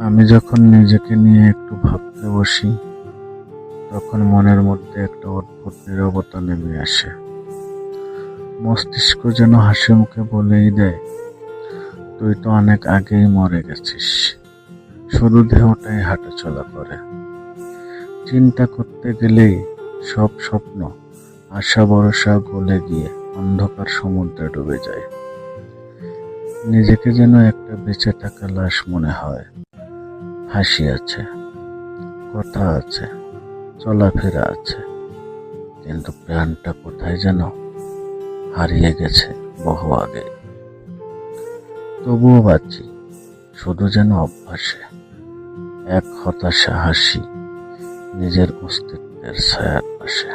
আমি যখন নিজেকে নিয়ে একটু ভাবতে বসি, তখন মনের মধ্যে একটা অদ্ভুত নীরবতা নেমে আসে। মস্তিষ্ক যেন হাসি মুখে বলেই দেয়, তুই তো অনেক আগেই মরে গেছিস। শুধু দেহটাই হাঁটাচলা করে। চিন্তা করতে গেলেই সব স্বপ্ন আশা ভরসা গলে গিয়ে অন্ধকার সমুদ্রে ডুবে যায়। নিজেকে যেন একটা বেঁচে থাকা লাশ মনে হয়। হাসি আছে, কথা আছে, চলাফেরা আছে, কিন্তু প্রাণটা কোথায় যেন হারিয়ে গেছে বহু আগে। তবুও বাঁচি শুধু যেন অভ্যাসে এক হতাশা হাসি নিজের অস্তিত্বের ছায়ার পাশে।